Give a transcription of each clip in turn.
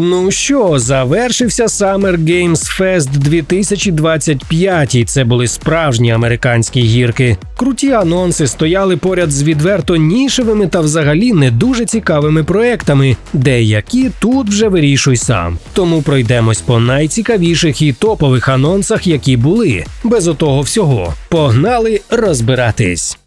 Ну що, завершився Summer Games Fest 2025, і це були справжні американські гірки. Круті анонси стояли поряд з відверто нішевими та взагалі не дуже цікавими проектами, деякі тут вже вирішуй сам. Тому пройдемось по найцікавіших і топових анонсах, які були. Без отого всього. Погнали розбиратись.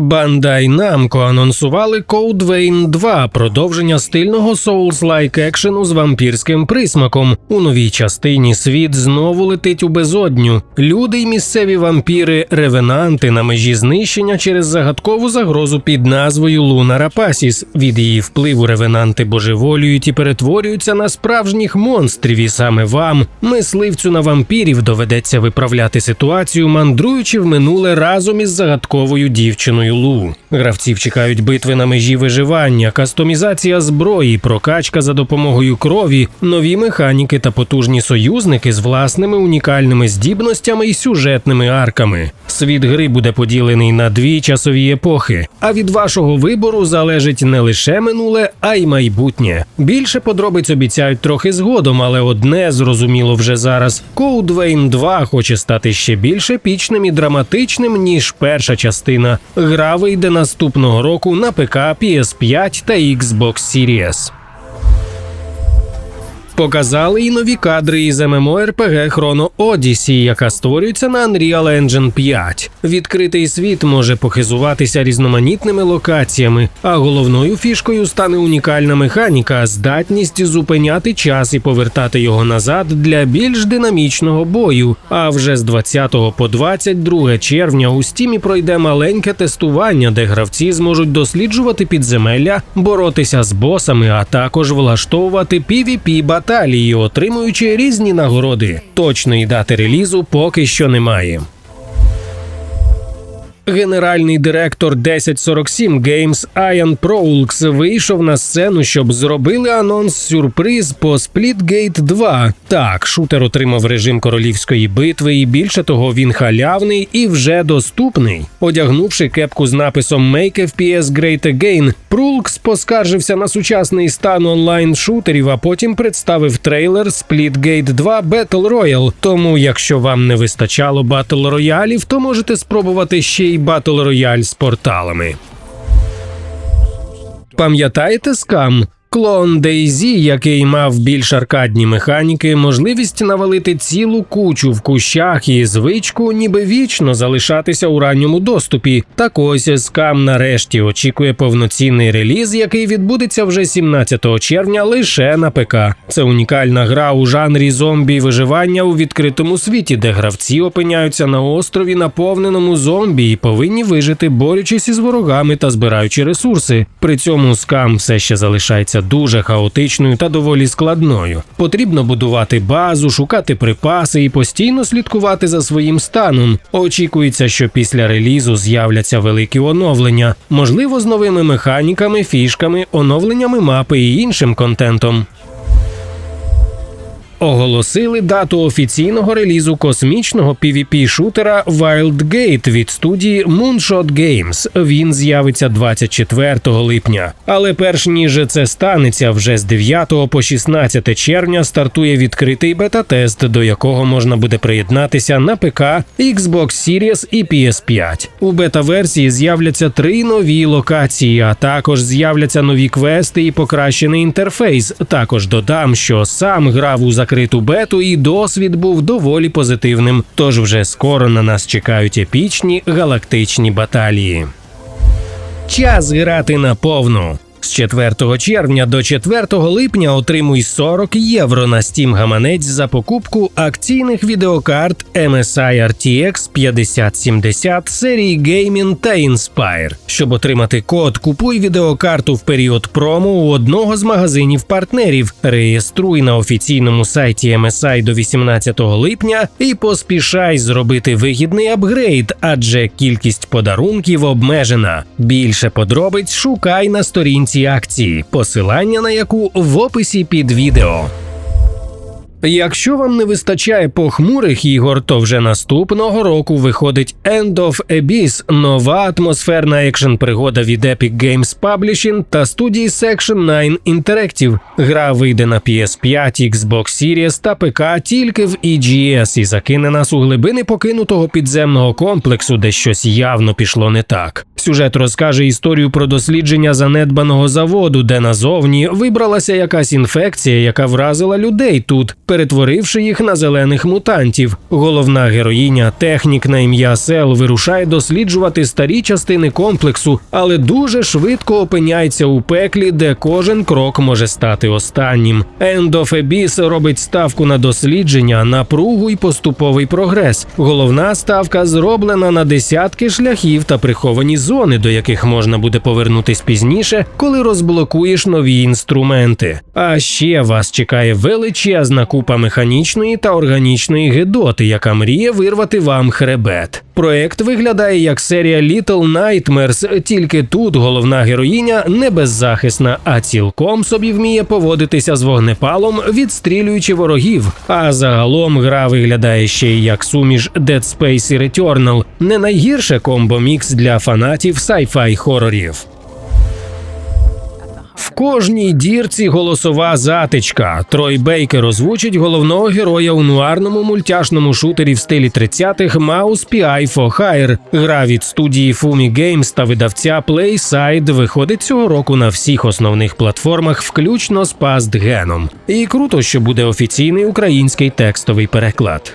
Bandai Namco анонсували Code Vein 2, продовження стильного Souls-like екшену з вампірським присмаком. У новій частині світ знову летить у безодню. Люди й місцеві вампіри, ревенанти на межі знищення через загадкову загрозу під назвою Луна Рапасіс. Від її впливу ревенанти божеволюють і перетворюються на справжніх монстрів. І саме вам, мисливцю на вампірів, доведеться виправляти ситуацію, мандруючи в минуле разом із загадковою дівчиною Лу. Гравців чекають битви на межі виживання, кастомізація зброї, прокачка за допомогою крові, нові механіки та потужні союзники з власними унікальними здібностями і сюжетними арками. Світ гри буде поділений на дві часові епохи. А від вашого вибору залежить не лише минуле, а й майбутнє. Більше подробиць обіцяють трохи згодом, але одне зрозуміло вже зараз: Vein 2 хоче стати ще більш епічним і драматичним ніж перша частина. Гра вийде наступного року на ПК, PS5 та Xbox Series. Показали і нові кадри із MMORPG Chrono Odyssey, яка створюється на Unreal Engine 5. Відкритий світ може похизуватися різноманітними локаціями, а головною фішкою стане унікальна механіка, здатність зупиняти час і повертати його назад для більш динамічного бою. А вже з 20 по 22 червня у стімі пройде маленьке тестування, де гравці зможуть досліджувати підземелля, боротися з босами, а також влаштовувати PvP баталії, отримуючи різні нагороди. Точної дати релізу поки що немає. Генеральний директор 1047 Games Ian Проулкс вийшов на сцену, щоб зробили анонс сюрприз по Splitgate 2. Так, шутер отримав режим королівської битви, і більше того, він халявний і вже доступний. Одягнувши кепку з написом Make FPS Great Again, Прулкс поскаржився на сучасний стан онлайн шутерів, а потім представив трейлер Splitgate 2 Battle Royale. Тому, якщо вам не вистачало батл роялів, то можете спробувати ще й батл рояль з порталами. Пам'ятаєте скам? Клон DayZ, який мав більш аркадні механіки, можливість навалити цілу кучу в кущах і звичку, ніби вічно залишатися у ранньому доступі. Так ось скам нарешті очікує повноцінний реліз, який відбудеться вже 17 червня лише на ПК. Це унікальна гра у жанрі зомбі виживання у відкритому світі, де гравці опиняються на острові, наповненому зомбі, і повинні вижити, борючись із ворогами та збираючи ресурси. При цьому скам все ще залишається дуже хаотичною та доволі складною. Потрібно будувати базу, шукати припаси і постійно слідкувати за своїм станом. Очікується, що після релізу з'являться великі оновлення, можливо, з новими механіками, фішками, оновленнями мапи і іншим контентом. Оголосили дату офіційного релізу космічного pvp шутера Wildgate від студії Moonshot Games. Він з'явиться 24 липня. Але перш ніж це станеться, вже з 9 по 16 червня стартує відкритий бета-тест, до якого можна буде приєднатися на ПК, Xbox Series і PS5. У бета-версії з'являться три нові локації, а також з'являться нові квести і покращений інтерфейс. Також додам, що сам грав у закриту бету, і досвід був доволі позитивним. Тож вже скоро на нас чекають епічні галактичні баталії. Час грати на повну. З 4 червня до 4 липня отримуй 40 євро на Steam гаманець за покупку акційних відеокарт MSI RTX 5070 серії Gaming та Inspire. Щоб отримати код, купуй відеокарту в період промо у одного з магазинів партнерів. Реєструй на офіційному сайті MSI до 18 липня і поспішай зробити вигідний апгрейд, адже кількість подарунків обмежена. Більше подробиць шукай на сторінці акції, посилання на яку в описі під відео. Якщо вам не вистачає похмурих ігор, то вже наступного року виходить End of Abyss – нова атмосферна екшн пригода від Epic Games Publishing та студії Section 9 Interactive. Гра вийде на PS5, Xbox Series та ПК тільки в EGS і закине нас у глибини покинутого підземного комплексу, де щось явно пішло не так. Сюжет розкаже історію про дослідження занедбаного заводу, де назовні вибралася якась інфекція, яка вразила людей тут, перетворивши їх на зелених мутантів. Головна героїня, технік на ім'я Сел, вирушає досліджувати старі частини комплексу, але дуже швидко опиняється у пеклі, де кожен крок може стати останнім. Abyss робить ставку на дослідження, напругу і поступовий прогрес. Головна ставка зроблена на десятки шляхів та приховані зони, до яких можна буде повернутись пізніше, коли розблокуєш нові інструменти. А ще вас чекає величезна купа механічної та органічної гедоти, яка мріє вирвати вам хребет. Проект виглядає як серія Little Nightmares, тільки тут головна героїня не беззахисна, а цілком собі вміє поводитися з вогнепалом, відстрілюючи ворогів. А загалом гра виглядає ще й як суміш Dead Space і Returnal, не найгірше комбо-мікс для фанатів sci-fi хорорів. В кожній дірці голосова затичка. Трой Бейкер озвучить головного героя у нуарному мультяшному шутері в стилі 30-х Mouse PI Hire. Гра від студії Fumi Games та видавця PlaySide виходить цього року на всіх основних платформах, включно з Past І круто, що буде офіційний український текстовий переклад.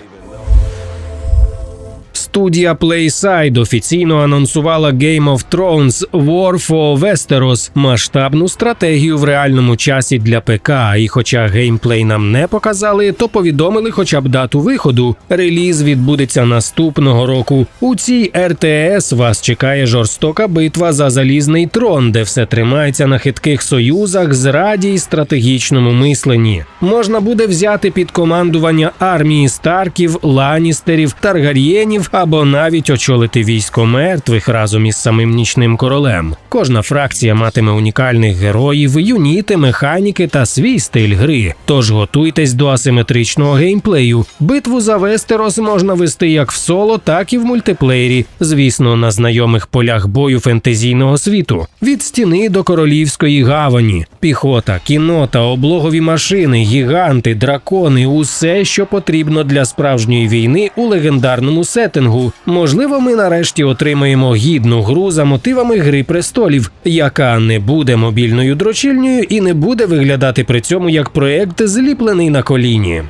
Студія PlaySide офіційно анонсувала Game of Thrones War for Westeros – масштабну стратегію в реальному часі для ПК. І хоча геймплей нам не показали, то повідомили хоча б дату виходу. Реліз відбудеться наступного року. У цій РТС вас чекає жорстока битва за залізний трон, де все тримається на хитких союзах, зраді й стратегічному мисленні. Можна буде взяти під командування армії Старків, Ланістерів, Таргарєнів або навіть очолити військо мертвих разом із самим нічним королем. Кожна фракція матиме унікальних героїв, юніти, механіки та свій стиль гри. Тож готуйтесь до асиметричного геймплею. Битву за Вестерос можна вести як в соло, так і в мультиплеєрі. Звісно, на знайомих полях бою фентезійного світу. Від стіни до королівської гавані, піхота, кінота, облогові машини, гіганти, дракони усе, що потрібно для справжньої війни у легендарному сеттингу рейтингу. Можливо, ми нарешті отримаємо гідну гру за мотивами Гри престолів, яка не буде мобільною дрочильнею і не буде виглядати при цьому як проект зліплений на коліні.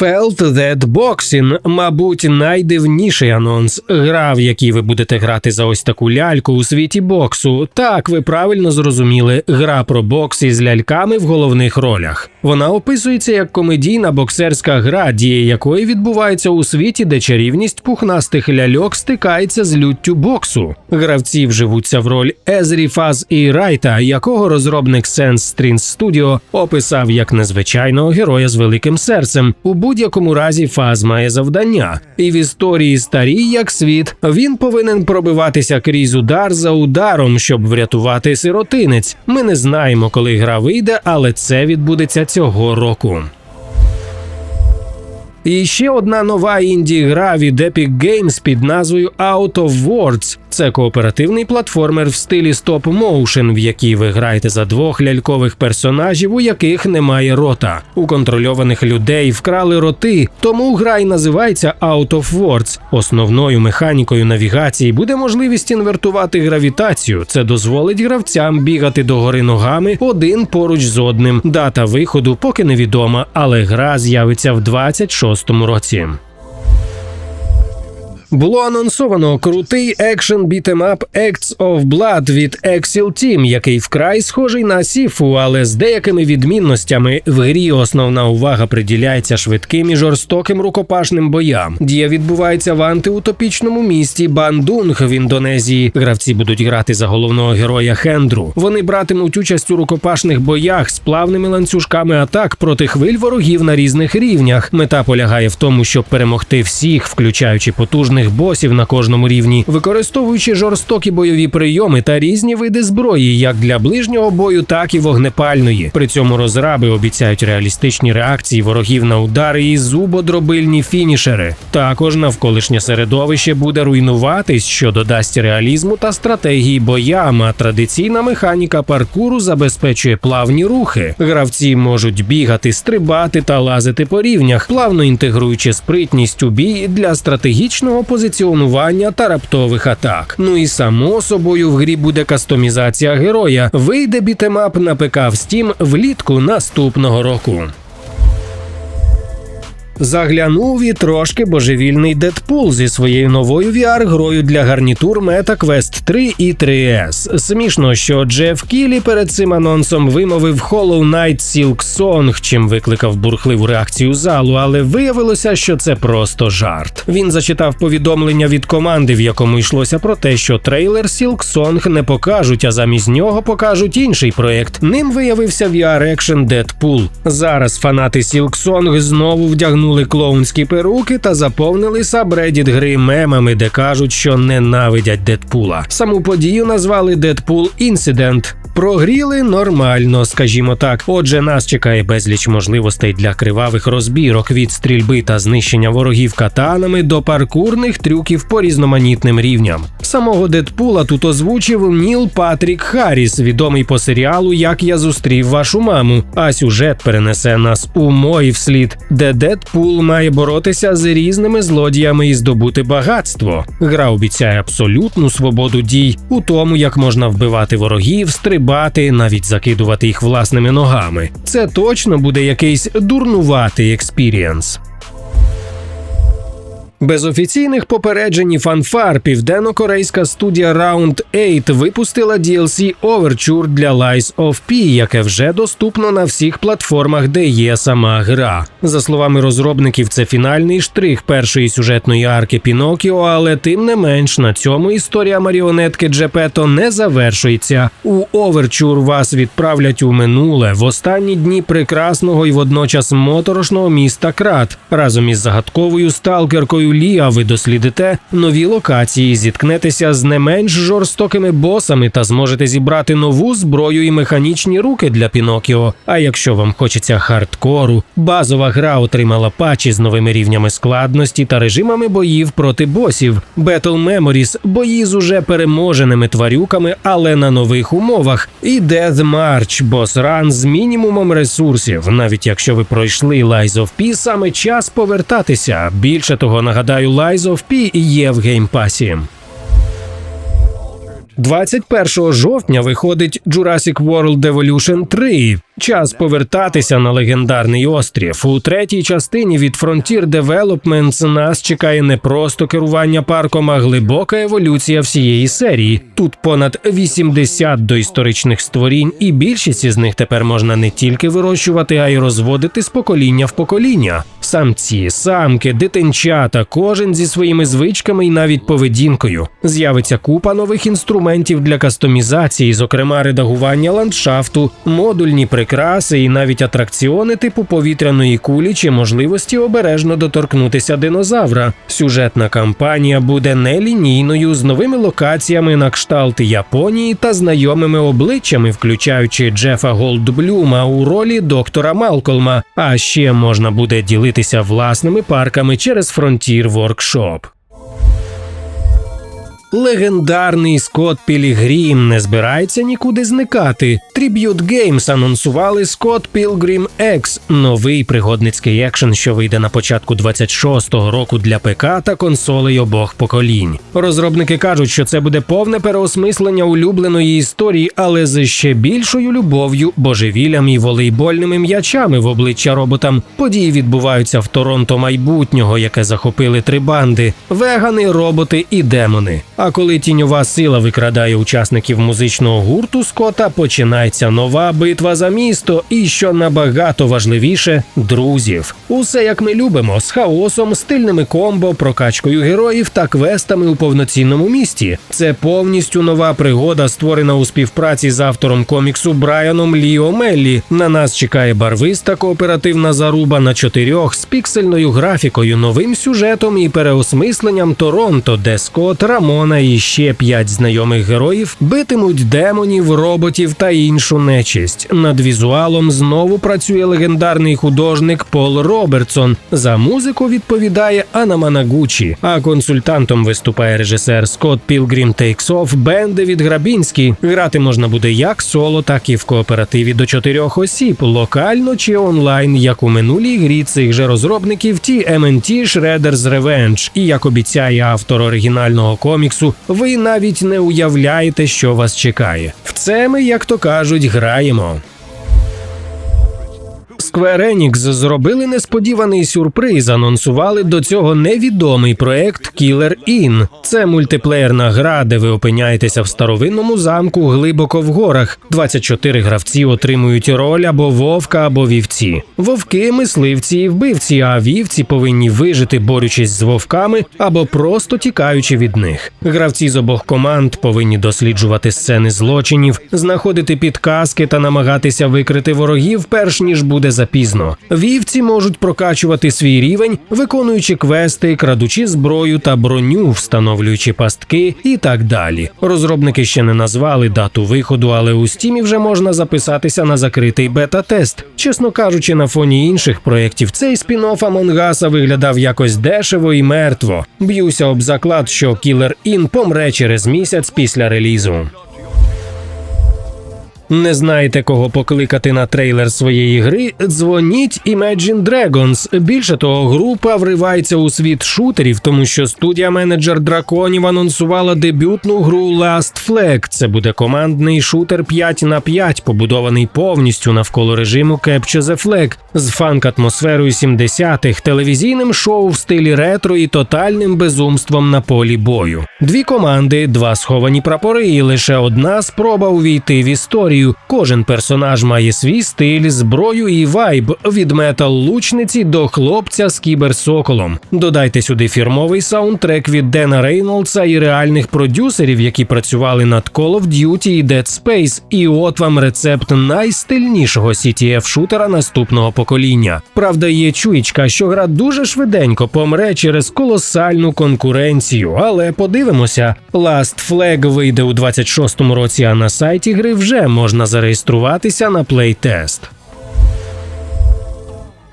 Felt That Boxing, мабуть, найдивніший анонс. Гра, в якій ви будете грати за ось таку ляльку у світі боксу. Так, ви правильно зрозуміли, гра про бокс із ляльками в головних ролях. Вона описується як комедійна боксерська гра, дія якої відбувається у світі, де чарівність пухнастих ляльок стикається з люттю боксу. Гравці вживуться в роль Езрі Фаз і Райта, якого розробник Sense Strings Studio описав як незвичайного героя з великим серцем. У будь-якому разі фаз має завдання, і в історії старій як світ він повинен пробиватися крізь удар за ударом, щоб врятувати сиротинець. Ми не знаємо, коли гра вийде, але це відбудеться цього року. І ще одна нова інді гра від Epic Games під назвою Out of Words. Це кооперативний платформер в стилі стоп моушен, в якій ви граєте за двох лялькових персонажів, у яких немає рота. У контрольованих людей вкрали роти, тому гра й називається Out of Words. Основною механікою навігації буде можливість інвертувати гравітацію. Це дозволить гравцям бігати догори ногами один поруч з одним. Дата виходу поки невідома, але гра з'явиться в 26-му році. Було анонсовано крутий екшен бітемап Acts of Blood від Exil Team, який вкрай схожий на Сіфу, але з деякими відмінностями в грі основна увага приділяється швидким і жорстоким рукопашним боям. Дія відбувається в антиутопічному місті Бандунг в Індонезії. Гравці будуть грати за головного героя Хендру. Вони братимуть участь у рукопашних боях з плавними ланцюжками атак проти хвиль ворогів на різних рівнях. Мета полягає в тому, щоб перемогти всіх, включаючи потужних потужних босів на кожному рівні, використовуючи жорстокі бойові прийоми та різні види зброї, як для ближнього бою, так і вогнепальної. При цьому розраби обіцяють реалістичні реакції ворогів на удари і зубодробильні фінішери. Також навколишнє середовище буде руйнуватись, що додасть реалізму та стратегії боям. А традиційна механіка паркуру забезпечує плавні рухи. Гравці можуть бігати, стрибати та лазити по рівнях, плавно інтегруючи спритність у бій для стратегічного позиціонування та раптових атак. Ну і само собою в грі буде кастомізація героя. Вийде бітемап на ПК в Steam влітку наступного року. Заглянув і трошки божевільний Дедпул зі своєю новою VR-грою для гарнітур MetaQuest 3 і 3S. Смішно, що Джеф Кілі перед цим анонсом вимовив Hollow Knight Silk Song, чим викликав бурхливу реакцію залу, але виявилося, що це просто жарт. Він зачитав повідомлення від команди, в якому йшлося про те, що трейлер Silk Song не покажуть, а замість нього покажуть інший проект. Ним виявився VR-екшен Deadpool. Зараз фанати Silk Song знову вдягнули клоунські перуки та заповнили сабредіт гри мемами, де кажуть, що ненавидять Дедпула. Саму подію назвали Deadpool Incident. Прогріли нормально, скажімо так. Отже, нас чекає безліч можливостей для кривавих розбірок від стрільби та знищення ворогів катанами до паркурних трюків по різноманітним рівням. Самого Дедпула тут озвучив Ніл Патрік Харріс, відомий по серіалу Як я зустрів вашу маму. А сюжет перенесе нас у мой вслід, де Дедпул має боротися з різними злодіями і здобути багатство. Гра обіцяє абсолютну свободу дій у тому, як можна вбивати ворогів, стрибати, навіть закидувати їх власними ногами. Це точно буде якийсь дурнуватий експірієнс. Без офіційних попереджень і фанфар південно-корейська студія Round 8 випустила DLC Overture для Lies of P, яке вже доступно на всіх платформах, де є сама гра. За словами розробників, це фінальний штрих першої сюжетної арки Пінокіо, але тим не менш на цьому історія маріонетки Джепето не завершується. У Overture вас відправлять у минуле в останні дні прекрасного і водночас моторошного міста Крат разом із загадковою сталкеркою. Ліа ви дослідите нові локації, зіткнетеся з не менш жорстокими босами та зможете зібрати нову зброю і механічні руки для Пінокіо. А якщо вам хочеться хардкору, базова гра отримала патчі з новими рівнями складності та режимами боїв проти босів. Battle Memories – бої з уже переможеними тварюками, але на нових умовах. І Death March – бос-ран з мінімумом ресурсів. Навіть якщо ви пройшли Lies of P, саме час повертатися. Більше того, нагадаю, Lies of P є в геймпасі. 21 жовтня виходить Jurassic World Evolution 3. Час повертатися на легендарний острів. У третій частині від Frontier Developments нас чекає не просто керування парком, а глибока еволюція всієї серії. Тут понад 80 доісторичних створінь, і більшість із них тепер можна не тільки вирощувати, а й розводити з покоління в покоління. Самці, самки, дитинчата, кожен зі своїми звичками і навіть поведінкою. З'явиться купа нових інструментів для кастомізації, зокрема редагування ландшафту, модульні прикраси і навіть атракціони типу повітряної кулі чи можливості обережно доторкнутися динозавра. Сюжетна кампанія буде нелінійною з новими локаціями на кшталт Японії та знайомими обличчями, включаючи Джефа Голдблюма у ролі доктора Малколма. А ще можна буде ділитися власними парками через Frontier Workshop. Легендарний Скотт Пілігрім не збирається нікуди зникати. Tribute Games анонсували Scott Pilgrim X – новий пригодницький екшен, що вийде на початку 26-го року для ПК та консолей обох поколінь. Розробники кажуть, що це буде повне переосмислення улюбленої історії, але з ще більшою любов'ю, божевіллям і волейбольними м'ячами в обличчя роботам. Події відбуваються в Торонто майбутнього, яке захопили три банди: вегани, роботи і демони. А коли тіньова сила викрадає учасників музичного гурту Скота, починається нова битва за місто, і що набагато важливіше друзів. Усе як ми любимо, з хаосом, стильними комбо, прокачкою героїв та квестами у повноцінному місті. Це повністю нова пригода, створена у співпраці з автором коміксу Брайаном Ліо Меллі. На нас чекає барвиста кооперативна заруба на чотирьох з піксельною графікою, новим сюжетом і переосмисленням Торонто, де Скот, Рамона і ще п'ять знайомих героїв битимуть демонів, роботів та іншу нечисть. Над візуалом знову працює легендарний художник Пол Робертсон. За музику відповідає Анна Манагучі, а консультантом виступає режисер Скотт Пілгрім Off Бен Девід Грабінський. Грати можна буде як соло, так і в кооперативі до чотирьох осіб, локально чи онлайн, як у минулій грі цих же розробників TMNT Shredder's Revenge. І як обіцяє автор оригінального коміксу, ви навіть не уявляєте, що вас чекає. В це ми, як то кажуть, граємо. Square Enix зробили несподіваний сюрприз. Анонсували до цього невідомий проект Killer Inn. Це мультиплеєрна гра, де ви опиняєтеся в старовинному замку глибоко в горах. 24 гравці отримують роль або вовка, або вівці. Вовки, мисливці і вбивці, а вівці повинні вижити, борючись з вовками або просто тікаючи від них. Гравці з обох команд повинні досліджувати сцени злочинів, знаходити підказки та намагатися викрити ворогів, перш ніж буде запізно. Вівці можуть прокачувати свій рівень, виконуючи квести, крадучи зброю та броню, встановлюючи пастки і так далі. Розробники ще не назвали дату виходу, але у стімі вже можна записатися на закритий бета-тест. Чесно кажучи, на фоні інших проєктів цей спін-офф Амонгаса виглядав якось дешево і мертво. Б'юся об заклад, що Killer Inn помре через місяць після релізу. Не знаєте, кого покликати на трейлер своєї гри? Дзвоніть Imagine Dragons. Більше того, група вривається у світ шутерів, тому що студія менеджер драконів анонсувала дебютну гру Last Flag. Це буде командний шутер 5 на 5, побудований повністю навколо режиму Capture the Flag, з фанк-атмосферою 70-х, телевізійним шоу в стилі ретро і тотальним безумством на полі бою. Дві команди, два сховані прапори, і лише одна спроба увійти в історію. Кожен персонаж має свій стиль, зброю і вайб від метал-лучниці до хлопця з кіберсоколом. Додайте сюди фірмовий саундтрек від Дена Рейнолдса і реальних продюсерів, які працювали над Call of Duty і Dead Space. І от вам рецепт найстильнішого ctf шутера наступного покоління. Правда, є чуєчка, що гра дуже швиденько помре через колосальну конкуренцію, але подивимося. Last Flag вийде у 26-му році, а на сайті гри вже можна зареєструватися на плейтест.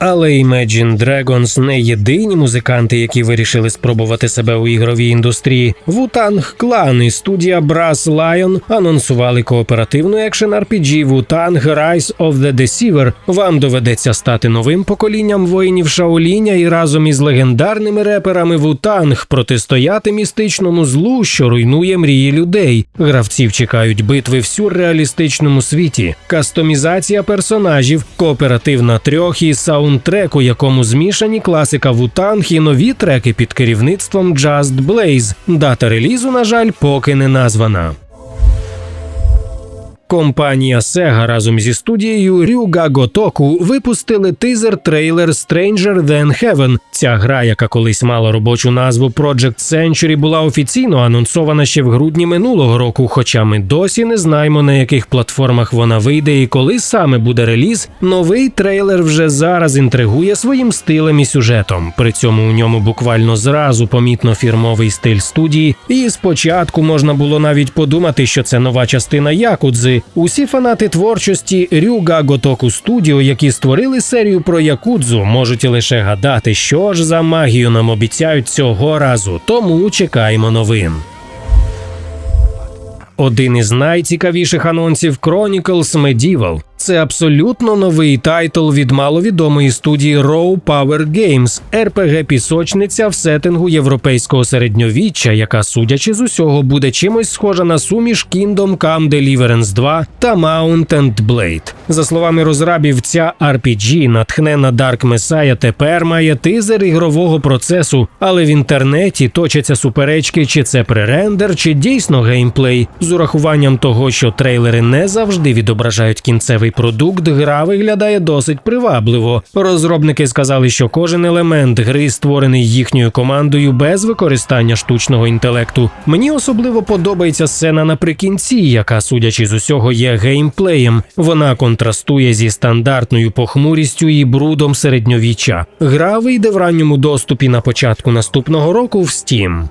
Але Imagine Dragons не єдині музиканти, які вирішили спробувати себе у ігровій індустрії. Wu-Tang Clan і студія Brass Lion анонсували кооперативну екшен RPG Wu-Tang Rise of the Deceiver. Вам доведеться стати новим поколінням воїнів Шаоліня і разом із легендарними реперами Wu-Tang протистояти містичному злу, що руйнує мрії людей. Гравців чекають битви в сюрреалістичному світі, кастомізація персонажів, кооперативна трьох і саунд саундтрек, у якому змішані класика Вутанг і нові треки під керівництвом Just Blaze. Дата релізу, на жаль, поки не названа. Компанія Sega разом зі студією Ryuga Gotoku випустили тизер-трейлер Stranger Than Heaven. Ця гра, яка колись мала робочу назву Project Century, була офіційно анонсована ще в грудні минулого року. Хоча ми досі не знаємо на яких платформах вона вийде і коли саме буде реліз. Новий трейлер вже зараз інтригує своїм стилем і сюжетом. При цьому у ньому буквально зразу помітно фірмовий стиль студії, і спочатку можна було навіть подумати, що це нова частина Якудзи. Усі фанати творчості Рюга Готоку Студіо, які створили серію про Якудзу, можуть лише гадати, що ж за магію нам обіцяють цього разу. Тому чекаємо новин. Один із найцікавіших анонсів Chronicles Medieval. це абсолютно новий тайтл від маловідомої студії Raw Power Games, rpg пісочниця в сеттингу європейського середньовіччя, яка, судячи з усього, буде чимось схожа на суміш Kingdom Come Deliverance 2 та Mount and Blade. За словами розрабів, ця RPG, натхнена Dark Messiah, тепер має тизер ігрового процесу, але в інтернеті точаться суперечки, чи це пререндер, чи дійсно геймплей. З урахуванням того, що трейлери не завжди відображають кінцевий продукт, гра виглядає досить привабливо. Розробники сказали, що кожен елемент гри створений їхньою командою без використання штучного інтелекту. Мені особливо подобається сцена наприкінці, яка, судячи з усього, є геймплеєм. Вона контрастує зі стандартною похмурістю і брудом середньовіччя. Гра вийде в ранньому доступі на початку наступного року в Steam.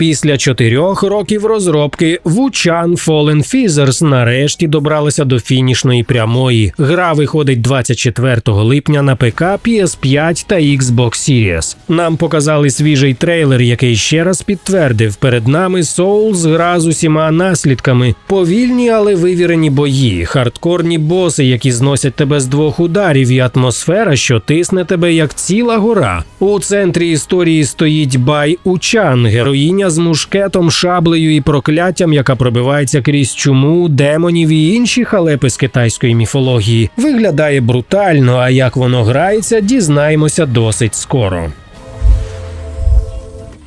Після чотирьох років розробки Wuchan Fallen Feathers нарешті добралася до фінішної прямої. Гра виходить 24 липня на ПК, PS5 та Xbox Series. Нам показали свіжий трейлер, який ще раз підтвердив перед нами Souls гра з усіма наслідками, повільні, але вивірені бої, хардкорні боси, які зносять тебе з двох ударів, і атмосфера, що тисне тебе як ціла гора. У центрі історії стоїть Бай Учан, героїня з мушкетом, шаблею і прокляттям, яка пробивається крізь чуму, демонів і інші халепи з китайської міфології. Виглядає брутально, а як воно грається, дізнаємося досить скоро.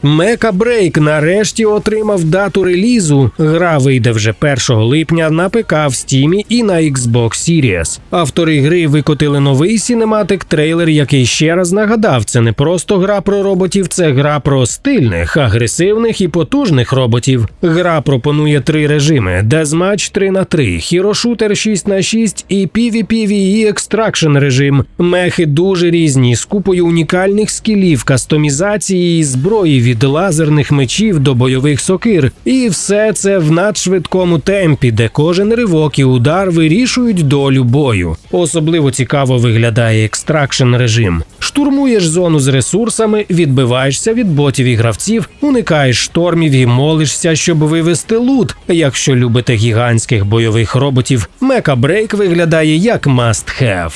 Мека Брейк нарешті отримав дату релізу. Гра вийде вже 1 липня на ПК в Стімі і на Xbox Series. Автори гри викотили новий сінематик трейлер, який ще раз нагадав, це не просто гра про роботів, це гра про стильних, агресивних і потужних роботів. Гра пропонує три режими: Deathmatch 3 на 3 хірошутер 6 на 6 і PvPvE Extraction режим. Мехи дуже різні, з купою унікальних скілів, кастомізації і зброї від лазерних мечів до бойових сокир. І все це в надшвидкому темпі, де кожен ривок і удар вирішують долю бою. Особливо цікаво виглядає екстракшн режим. Штурмуєш зону з ресурсами, відбиваєшся від ботів і гравців, уникаєш штормів і молишся, щоб вивести лут. Якщо любите гігантських бойових роботів, Мека Брейк виглядає як must have.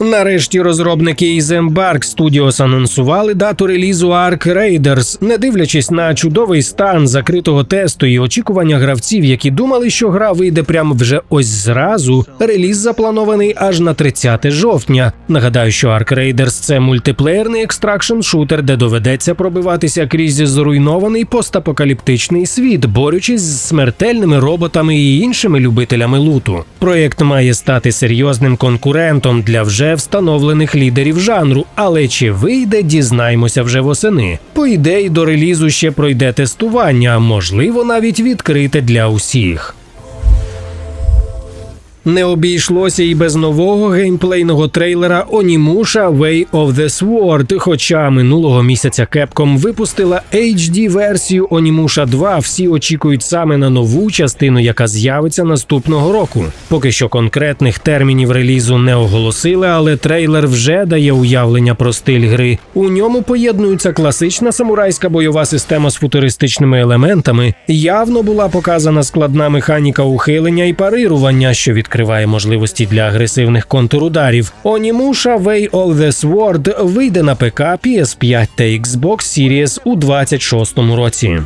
Нарешті розробники із Embark Studios анонсували дату релізу Ark Raiders, не дивлячись на чудовий стан закритого тесту і очікування гравців, які думали, що гра вийде прямо вже ось зразу. Реліз запланований аж на 30 жовтня. Нагадаю, що Ark Raiders – це мультиплеєрний екстракшн шутер, де доведеться пробиватися крізь зруйнований постапокаліптичний світ, борючись з смертельними роботами і іншими любителями луту. Проєкт має стати серйозним конкурентом для вже встановлених лідерів жанру, але чи вийде, дізнаємося вже восени. По ідеї до релізу ще пройде тестування, можливо навіть відкрите для усіх. Не обійшлося і без нового геймплейного трейлера Onimusha Way of the Sword, Хоча минулого місяця Capcom випустила HD-версію Onimusha 2, всі очікують саме на нову частину, яка з'явиться наступного року. Поки що конкретних термінів релізу не оголосили, але трейлер вже дає уявлення про стиль гри. У ньому поєднується класична самурайська бойова система з футуристичними елементами. Явно була показана складна механіка ухилення і парирування, що відкриває можливості для агресивних контрударів. Onimusha Way of the Sword вийде на ПК, PS5 та Xbox Series у 26-му році.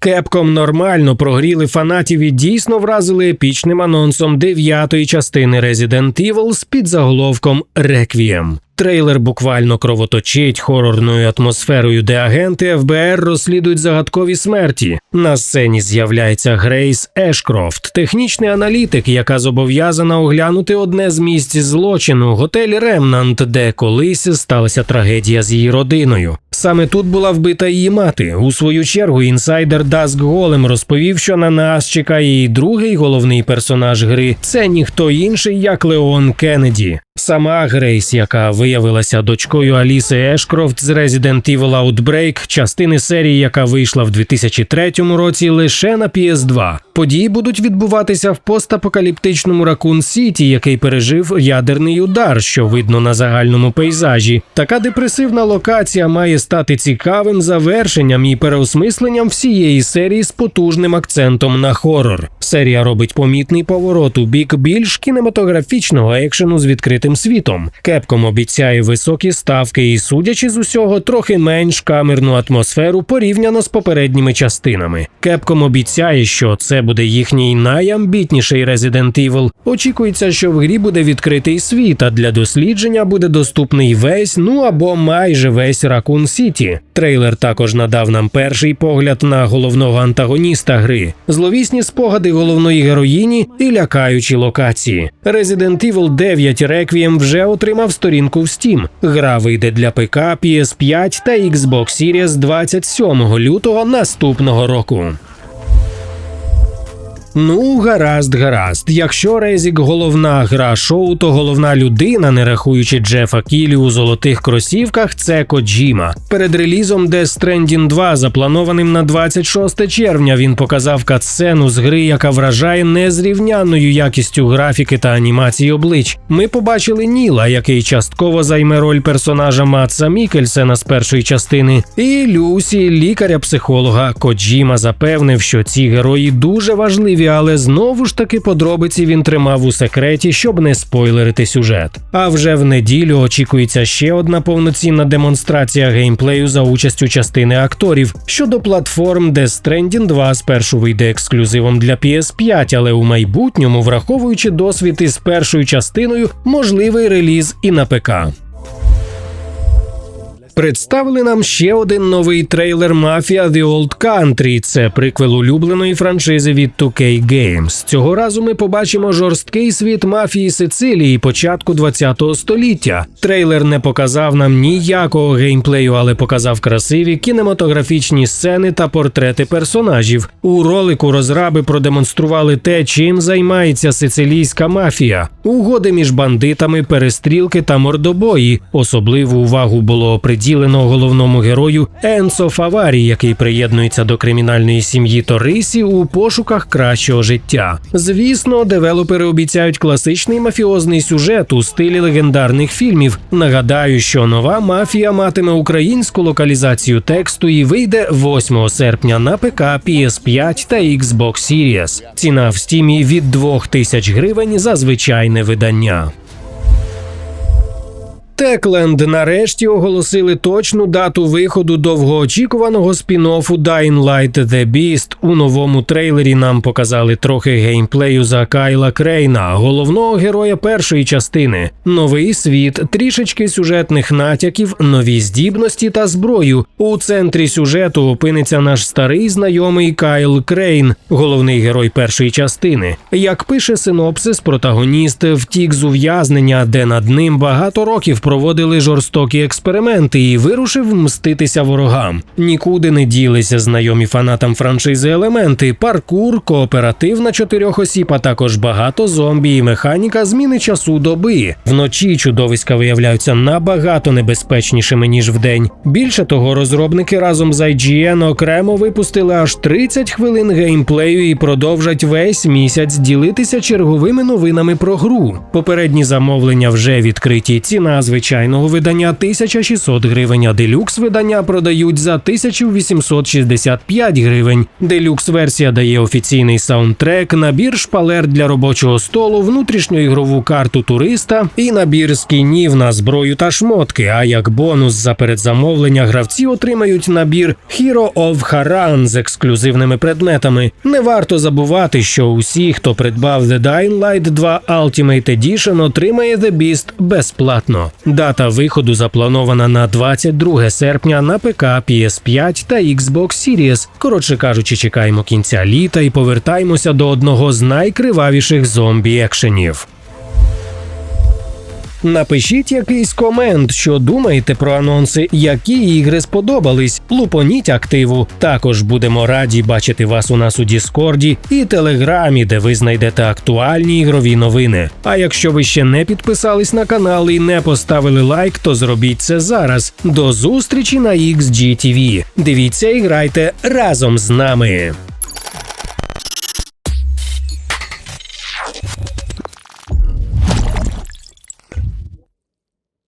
Capcom нормально прогріли фанатів і дійсно вразили епічним анонсом дев'ятої частини Resident Evil з підзаголовком Requiem. Трейлер буквально кровоточить хорорною атмосферою, де агенти ФБР розслідують загадкові смерті. На сцені з'являється Грейс Ешкрофт, технічний аналітик, яка зобов'язана оглянути одне з місць злочину готель Ремнант, де колись сталася трагедія з її родиною. Саме тут була вбита її мати. У свою чергу інсайдер Даск Голем розповів, що на нас чекає і другий головний персонаж гри. Це ніхто інший, як Леон Кеннеді. Сама Грейс, яка виявилася дочкою Аліси Ешкрофт з Resident Evil Outbreak, частини серії, яка вийшла в 2003 році лише на PS2. Події будуть відбуватися в постапокаліптичному Ракун Сіті, який пережив ядерний удар, що видно на загальному пейзажі. Така депресивна локація має стати цікавим завершенням і переосмисленням всієї серії з потужним акцентом на хорор. Серія робить помітний поворот у бік більш кінематографічного екшену з відкритим світом. Кепком обіцяє високі ставки і, судячи з усього, трохи менш камерну атмосферу порівняно з попередніми частинами. Кепком обіцяє, що це буде їхній найамбітніший Resident Evil. Очікується, що в грі буде відкритий світ, а для дослідження буде доступний весь, ну або майже весь Ракун Сіті. Трейлер також надав нам перший погляд на головного антагоніста гри, зловісні спогади головної героїні і лякаючі локації. Resident Evil 9 Requiem вже отримав сторінку в Steam. Гра вийде для ПК, PS5 та Xbox Series 27 лютого наступного року. Ну, гаразд, гаразд. Якщо Резік головна гра шоу, то головна людина, не рахуючи Джефа Кілі у золотих кросівках, це Коджіма. Перед релізом Death Stranding 2, запланованим на 26 червня, він показав катсцену з гри, яка вражає незрівнянною якістю графіки та анімації облич. Ми побачили Ніла, який частково займе роль персонажа Матса Мікельсена з першої частини, і Люсі, лікаря-психолога. Коджіма запевнив, що ці герої дуже важливі але знову ж таки подробиці він тримав у секреті, щоб не спойлерити сюжет. А вже в неділю очікується ще одна повноцінна демонстрація геймплею за участю частини акторів. Щодо платформ Death Stranding 2 спершу вийде ексклюзивом для PS5, але у майбутньому, враховуючи досвід із першою частиною, можливий реліз і на ПК. Представили нам ще один новий трейлер Mafia The Old Country. Це приквел улюбленої франшизи від 2K Games. Цього разу ми побачимо жорсткий світ мафії Сицилії початку 20-го століття. Трейлер не показав нам ніякого геймплею, але показав красиві кінематографічні сцени та портрети персонажів. У ролику розраби продемонстрували те, чим займається сицилійська мафія, угоди між бандитами, перестрілки та мордобої. Особливу увагу було приділено приділено головному герою Енсо Фаварі, який приєднується до кримінальної сім'ї Торисі у пошуках кращого життя. Звісно, девелопери обіцяють класичний мафіозний сюжет у стилі легендарних фільмів. Нагадаю, що нова мафія матиме українську локалізацію тексту і вийде 8 серпня на ПК, PS5 та Xbox Series. Ціна в стімі від 2000 гривень за звичайне видання. Techland нарешті оголосили точну дату виходу довгоочікуваного спін-оффу Dying Light The Beast. У новому трейлері нам показали трохи геймплею за Кайла Крейна, головного героя першої частини, новий світ, трішечки сюжетних натяків, нові здібності та зброю. У центрі сюжету опиниться наш старий знайомий Кайл Крейн, головний герой першої частини. Як пише синопсис, протагоніст втік з ув'язнення, де над ним багато років проводили жорстокі експерименти і вирушив мститися ворогам. Нікуди не ділися знайомі фанатам франшизи елементи, паркур, кооператив на чотирьох осіб, а також багато зомбі і механіка зміни часу доби. Вночі чудовиська виявляються набагато небезпечнішими ніж вдень. Більше того, розробники разом з IGN окремо випустили аж 30 хвилин геймплею і продовжать весь місяць ділитися черговими новинами про гру. Попередні замовлення вже відкриті. Ціна звичайного видання 1600 гривень, а делюкс видання продають за 1865 гривень. Делюкс версія дає офіційний саундтрек, набір шпалер для робочого столу, внутрішню ігрову карту туриста і набір скінів на зброю та шмотки. А як бонус за передзамовлення гравці отримають набір Hero of Haran з ексклюзивними предметами. Не варто забувати, що усі, хто придбав The Dying Light 2 Ultimate Edition, отримає The Beast безплатно. Дата виходу запланована на 22 серпня на ПК, PS5 та Xbox Series. Коротше кажучи, чекаємо кінця літа і повертаємося до одного з найкривавіших зомбі екшенів. Напишіть якийсь комент, що думаєте про анонси, які ігри сподобались. Лупоніть активу. Також будемо раді бачити вас у нас у Діскорді і Телеграмі, де ви знайдете актуальні ігрові новини. А якщо ви ще не підписались на канал і не поставили лайк, то зробіть це зараз. До зустрічі на XGTV. Дивіться і грайте разом з нами.